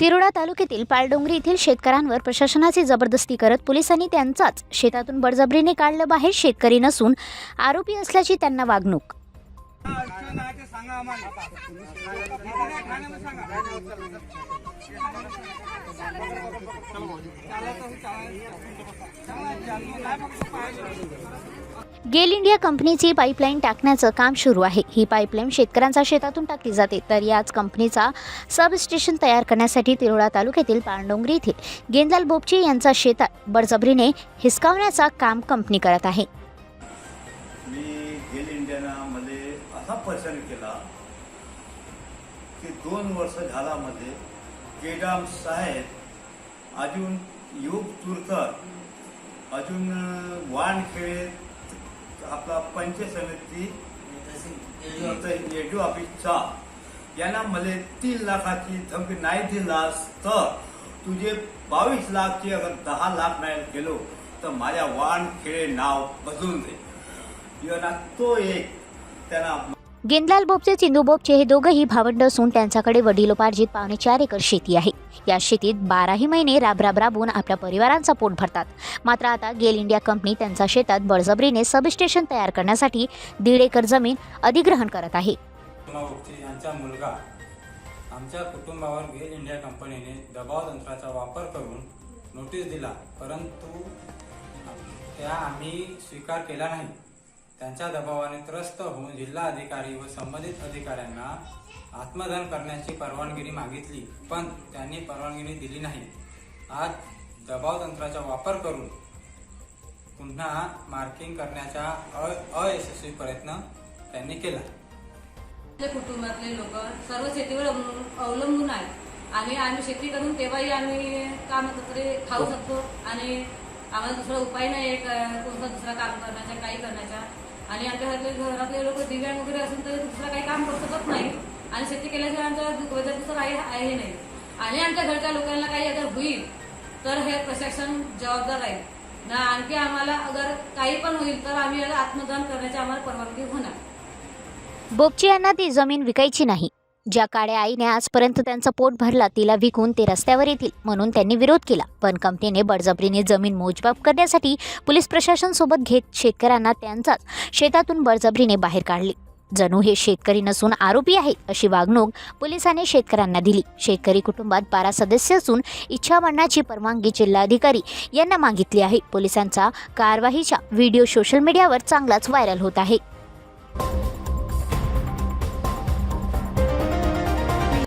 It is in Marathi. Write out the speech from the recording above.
तिरोडा तालुक्यातील पालडोंगरी येथील शेतकऱ्यांवर प्रशासनाची जबरदस्ती करत पोलिसांनी त्यांचाच शेतातून बळजबरीने काढलं बाहेर शेतकरी नसून आरोपी असल्याची त्यांना वागणूक. गेल इंडिया कंपनीची पाईपलाईन टाकण्याचं काम सुरू आहे. ही पाईपलाईन शेतकऱ्यांच्या शेतातून टाकली जाते. तर याच कंपनीचा सब स्टेशन तयार करण्यासाठी तिरोडा तालुक्यातील पांडोंगरी येथील गेंदाल बोपचे यांचा शेतात बळजबरीने हिसकावण्याचा काम कंपनी करत आहे. मी गेल इंडियानामध्ये असा प्रचार केला की दोन वर्ष झाला केडाम साहेब अजून युग तुरकर अजून वानखेडे आपला पंचायत समिती एडू ऑफिसचा यांना मला तीन लाखाची धमकी नाही दिलास तर तुझे बावीस लाखची अगर दहा लाख नाही गेलो तर माझ्या वानखेडे नाव बदलून दे. यांना तो एक त्यांना गेंदलाल बोबचे चिंदू बोबचे हे दोघंही भावंड असून त्यांच्याकडे वडिलोपार्जित पावणे चार एकर शेती आहे. या शेतीत बाराही महिने राबराब राबून आपल्या परिवारांचा पोट भरतात. मात्र आता गेल इंडिया कंपनी त्यांच्या शेतात बळजबरीने सबस्टेशन तयार करण्यासाठी दीड एकर जमीन अधिग्रहण करत आहे. यांचा मुलगा आमच्या कुटुंबावर गेल इंडिया कंपनीने दबाव तंत्राचा वापर करून नोटीस दिला परंतु त्या आम्ही स्वीकार केला नाही. त्यांच्या दबावाने त्रस्त होऊन जिल्हा अधिकारी व संबंधित अधिकाऱ्यांना आत्मदहन करण्याची परवानगी मागितली पण त्यांनी परवानगी दिली नाही. आज दबाव तंत्राचा वापर करून पुन्हा मार्किंग करण्याचा अयशस्वी प्रयत्न त्यांनी केला. कुटुंबातले लोक सर्व शेतीवर अवलंबून आहेत. आणि आम्ही शेती करून तेव्हाही आम्ही काम तरी खाऊ शकतो आणि आम्हाला दुसरा उपाय नाही कोणता दुसरा काम करण्याचा काही करण्याचा. आणि आमच्या घरातले घरातले लोक दिव्यांग वगैरे असून तर दुसरं काही काम करू शकत नाही. आणि शेती केल्याशिवाय आमच्या वजन दुसरं काही आहे नाही. आणि आमच्या घरच्या लोकांना काही अगर होईल तर हे प्रशासन जबाबदार आहे. ना आणखी आम्हाला अगर काही पण होईल तर आम्ही आत्मदान करण्याची आम्हाला परवानगी होणार. बोपची यांना ती जमीन विकायची नाही. ज्या काळ्या आईने आजपर्यंत त्यांचं पोट भरला तिला विकून ते रस्त्यावर येतील म्हणून त्यांनी विरोध केला. पण कंपनीने बळजबरीने जमीन मोजमाप करण्यासाठी पोलीस प्रशासन सोबत घेत शेतकऱ्यांना त्यांचाच शेतातून बळजबरीने बाहेर काढले. जणू हे शेतकरी नसून आरोपी आहे अशी वागणूक पोलिसांनी शेतकऱ्यांना दिली. शेतकरी कुटुंबात बारा सदस्य असून इच्छा मांडण्याची परवानगी जिल्हाधिकारी यांना मागितली आहे. पोलिसांचा कारवाईचा व्हिडिओ सोशल मीडियावर चांगलाच व्हायरल होत आहे.